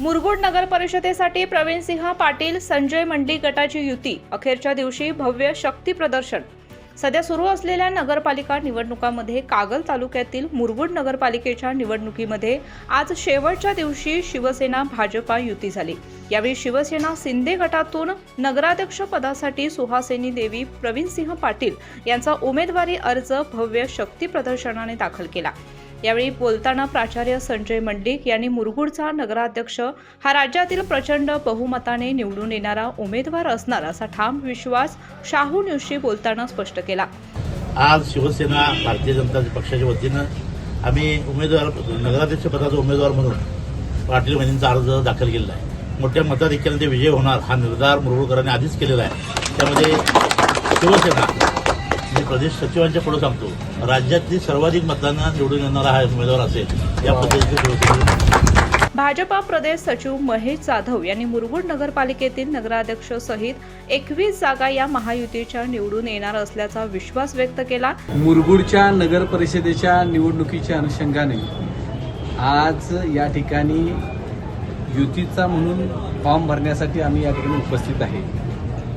मुरगुड नगर परिषदेसाठी प्रवीणसिंह पाटील संजय मंडली गटाची युती. अखेरच्या दिवशी भव्य शक्ती प्रदर्शन. सध्या सुरू असलेल्या नगरपालिका निवडणुकांमध्ये कागल तालुक्यातील मुरगुड नगरपालिकेच्या निवडणुकीमध्ये आज शेवटच्या दिवशी शिवसेना भाजपा युती झाली. यावेळी शिवसेना शिंदे गटातून नगराध्यक्ष पदासाठी सुहासिनी देवी प्रवीणसिंह पाटील यांचा उमेदवारी अर्ज भव्य शक्ती प्रदर्शनाने दाखल केला. यावेळी बोलताना प्राचार्य संजय मंडिक यांनी मुरगुडचा नगराध्यक्ष हा राज्यातील प्रचंड बहुमताने निवडून येणारा उमेदवार असणार असा ठाम विश्वास शाहू न्यूजशी बोलताना स्पष्ट केला. आज शिवसेना भारतीय जनता पक्षाच्या वतीनं आम्ही उमेदवार नगराध्यक्ष पदाचा उमेदवार म्हणून पाटील महिन्यांचा अर्ज दाखल केलेला आहे. मोठ्या मताधिक्याने ते विजय होणार हा निर्धार मुरगुळकरांनी आधीच केलेला आहे. त्यामध्ये शिवसेना मी प्रदेश सचिवांच्या पुढे सांगतो. राज्यातली सर्वाधिक मतदानात निवडून येणारा हा उमेदवार असेल या पद्धतीचे भाजपा प्रदेश सचिव महेश जाधव यांनी मुरगुड नगरपालिकेतील नगराध्यक्ष सहित एकवीस जागा या महायुतीच्या निवडून येणार असल्याचा विश्वास व्यक्त केला. मुरगुडच्या नगर परिषदेच्या निवडणुकीच्या अनुषंगाने आज या ठिकाणी युतीचा म्हणून फॉर्म भरण्यासाठी आम्ही या ठिकाणी उपस्थित आहे.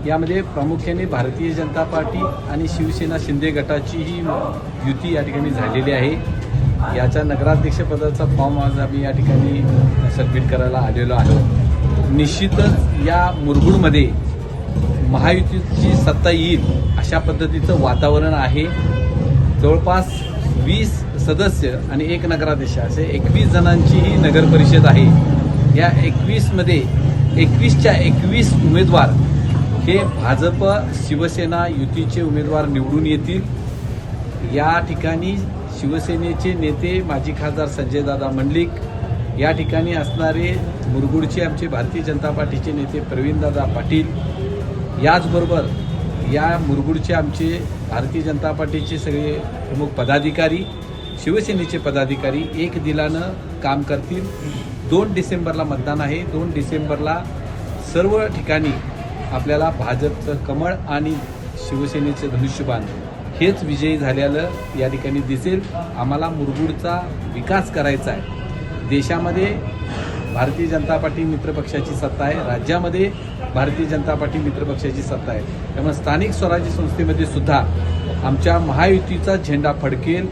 यामध्ये प्रामुख्याने भारतीय जनता पार्टी आणि शिवसेना शिंदे गटाची ही युती या ठिकाणी झालेली आहे. याच्या नगराध्यक्षपदाचा फॉर्म आज आम्ही या ठिकाणी सबमिट करायला आलेलो आहोत. निश्चितच या मुरगुडमध्ये महायुतीची सत्ता येईल अशा पद्धतीचं वातावरण आहे. जवळपास वीस सदस्य आणि एक नगराध्यक्ष असे एकवीस जणांची ही नगर परिषद आहे. या एकवीसमध्ये एकवीसच्या एकवीस उमेदवार हे भाजप शिवसेना युतीचे उमेदवार निवडून येतील. या ठिकाणी शिवसेनेचे नेते माजी खासदार संजयदादा मंडलिक या ठिकाणी असणारे मुरगुडचे आमचे भारतीय जनता पार्टीचे नेते प्रवीणदादा पाटील याचबरोबर या मुरगुडचे आमचे भारतीय जनता पार्टीचे सगळे प्रमुख पदाधिकारी शिवसेनेचे पदाधिकारी एक दिलानं काम करतील. दोन डिसेंबरला मतदान आहे. दोन डिसेंबरला सर्व ठिकाणी आपल्याला भाजपचं कमळ आणि शिवसेनेचं धनुष्यबाण हेच विजयी झालेलं या ठिकाणी दिसेल. आम्हाला मुरगुडचा विकास करायचा आहे. देशामध्ये भारतीय जनता पार्टी मित्रपक्षाची सत्ता आहे. राज्यामध्ये भारतीय जनता पार्टी मित्रपक्षाची सत्ता आहे. त्यामुळे स्थानिक स्वराज्य संस्थेमध्ये सुद्धा आमच्या महायुतीचा झेंडा फडकेल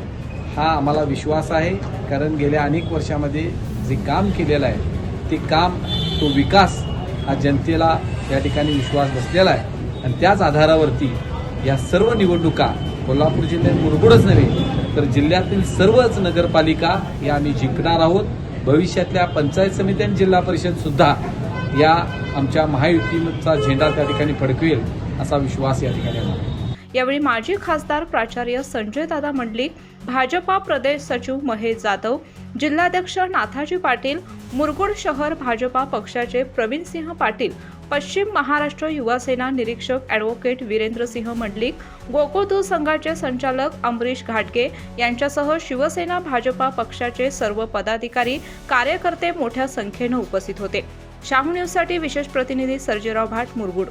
हा आम्हाला विश्वास आहे. कारण गेल्या अनेक वर्षामध्ये जे काम केलेलं आहे ते काम तो विकास हा जनतेला या ठिकाणी विश्वास बसलेला आहे आणि त्याच आधारावरती या सर्व निवडणुका कोल्हापूर जिल्ह्यात मुरगुडच नव्हे तर जिल्ह्यातील सर्वच नगरपालिका या आम्ही जिंकणार आहोत भविष्यातल्या पंचायत समिती आणि जिल्हा परिषद सुद्धा या आमच्या महायुतीचा झेंडा त्या ठिकाणी फडकवेल असा विश्वास या ठिकाणी आहे. यावेळी माजी खासदार प्राचार्य संजय दादा मंडलिक भाजपा प्रदेश सचिव महेश जाधव जिल्हाध्यक्ष नाथाजी पाटील मुरगुड शहर भाजपा पक्षाचे प्रवीणसिंह पाटील पश्चिम महाराष्ट्र युवा सेना निरीक्षक ॲडव्होकेट वीरेंद्रसिंह मंडलिक गोकुळदूत संघाचे संचालक अमरीश घाटगे यांच्यासह शिवसेना भाजपा पक्षाचे सर्व पदाधिकारी कार्यकर्ते मोठ्या संख्येनं उपस्थित होते. शाहू न्यूजसाठी विशेष प्रतिनिधी सर्जेराव भाट मुरगुड.